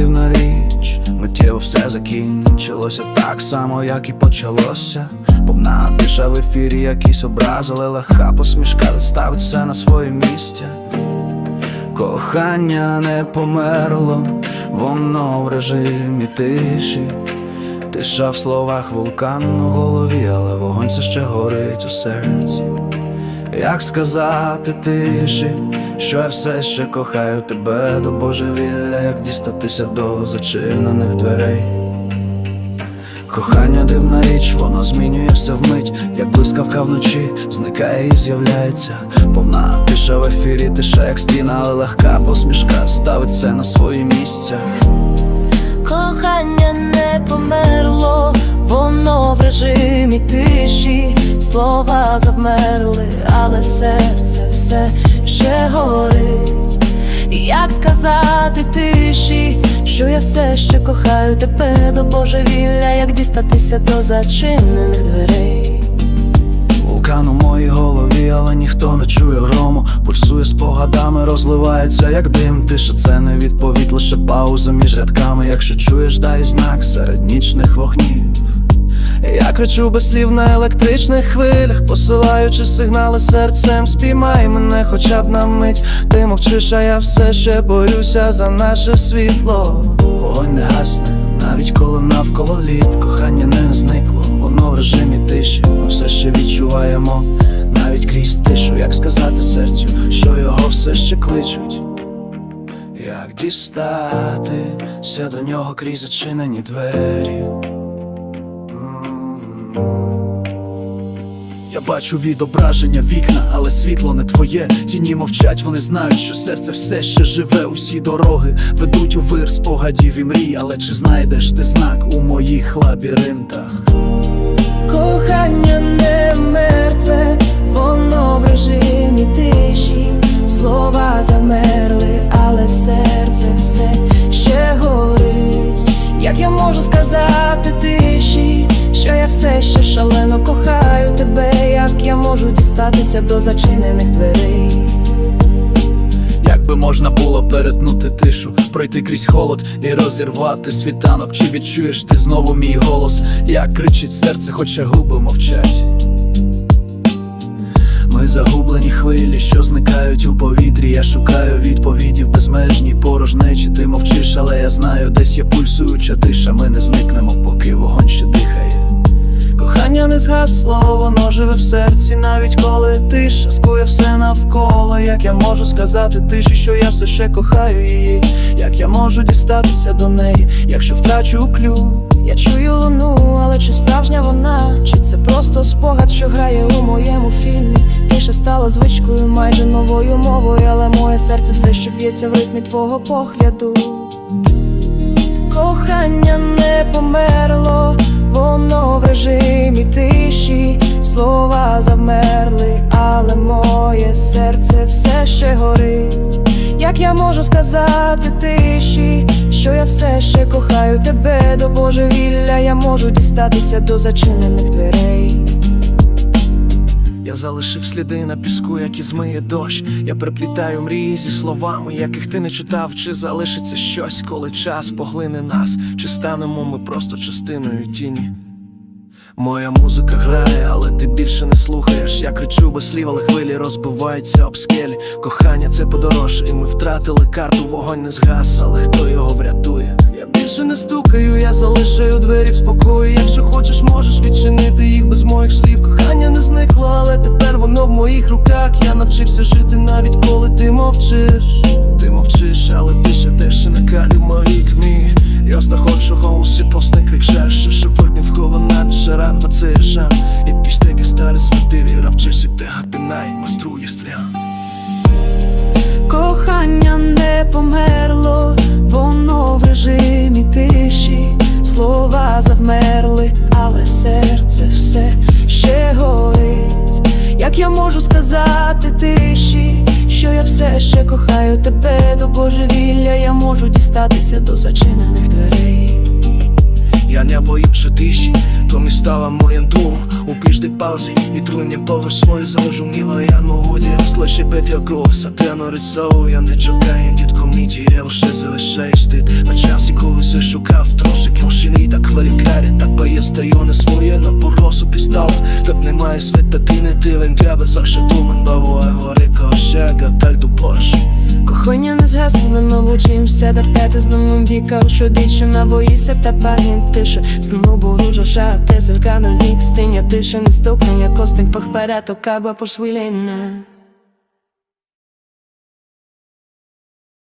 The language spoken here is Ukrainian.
дивна річ, миттєво все закінчилося так само, як і почалося. Повна тиша в ефірі, якісь образили, легка посмішка, ставить все на своє місце. Кохання не померло, воно в режимі тиші. Тиша в словах вулкан у голові, але вогонь все ще горить у серці. Як сказати тиші, що я все ще кохаю тебе до божевілля, як дістатися до зачинених дверей. Кохання дивна річ, воно змінює все вмить, як блискавка вночі, зникає і з'являється. Повна тиша в ефірі, тиша, як стіна, але легка посмішка ставить все на свої місця. Кохання не померло, воно в режимі тиші, слова завмерли, але серце все ще горить. Як сказати тиші, що я все ще кохаю тебе до божевілля, як дістатися до зачинених дверей. Вулкан у моїй голові, але ніхто не чує грому. Пульсує спогадами, розливається, як дим. Тиша це не відповідь, лише пауза між рядками. Якщо чуєш, дай знак серед нічних вогнів. Я кричу без слів на електричних хвилях, посилаючи сигнали серцем, спіймай мене хоча б на мить. Ти мовчиш, а я все ще борюся за наше світло. Вогонь не гасне, навіть коли навколо літ, кохання не зникло, воно в режимі тиші. Ми все ще відчуваємо, навіть крізь тишу, як сказати серцю, що його все ще кличуть. Як дістатися до нього крізь зачинені двері. Бачу відображення вікна, але світло не твоє. Тіні мовчать, вони знають, що серце все ще живе. Усі дороги ведуть у вир спогадів і мрій. Але чи знайдеш ти знак у моїх лабіринтах? Кохання не сказати тиші, що я все ще шалено кохаю тебе, як я можу дістатися до зачинених дверей. Якби можна було перетнути тишу, пройти крізь холод і розірвати світанок? Чи відчуєш ти знову мій голос? Як кричить серце, хоча губи мовчать? Загублені хвилі, що зникають у повітрі. Я шукаю відповіді в безмежній порожнечі. Ти мовчиш, але я знаю, десь є пульсуюча тиша. Ми не зникнемо, поки вогонь ще дихає. Згасло, воно живе в серці, навіть коли тиша скує все навколо. Як я можу сказати тиші, що я все ще кохаю її, як я можу дістатися до неї, якщо втрачу клю. Я чую луну, але чи справжня вона? Чи це просто спогад, що грає у моєму фільмі? Тиша стала звичкою, майже новою мовою, але моє серце все ще б'ється в ритмі твого погляду. Кохання не померло, воно в режимі тиші, слова завмерли, але моє серце все ще горить. Як я можу сказати тиші, що я все ще кохаю тебе до божевілля, я можу дістатися до зачинених дверей. Я залишив сліди на піску, які змиє дощ. Я приплітаю мрії зі словами, яких ти не читав, чи залишиться щось, коли час поглине нас, чи станемо ми просто частиною тіні. Моя музика грає, але ти більше не слухаєш. Я кричу без слів, але хвилі розбиваються об скелі. Кохання це подорож, і ми втратили карту, вогонь не згас, але хто його врятує? Я більше не стукаю, я залишаю двері в спокої. Якщо хочеш, можеш відчинити їх без моїх слів. Зникло, але тепер воно в моїх руках. Я навчився жити навіть коли ти мовчиш. Ти мовчиш, але ти ще теж на калі в моїй книгі. Я знаходжу голоси, посни кричеш, що сьогодні вхована не шаран, це жан. І пістеки старі святиві, равчись, як тегати най, майструє стрілян. Кохання не померло, воно в режимі тиші, слова завмерли, але серце все ще кохаю тебе. До божевілля, я можу дістатися до зачинених дверей. Я не боюся тиші, то ми стала моїм domom У piždi pauzi i trujem površ svoje zažumljiva Я могу слыши пет я голос, а те Я не чекаю, Тієво ще залишаєш ти. На часі, коли все шукав трошки мужчини, так ларікарі, так поїздаю не своє на поросу пістав Так немає света, ти не дивен, тебе завжди думен бавою горіка, ще гадаль до борщ Кохання не згасили, ми вчимся терпяти знову віка, що дівчина боїся, та пагін тише. Знову боружа шати, зеркана вік, стиня тиша, не стукне, як костень пахпереток, аба пошвиління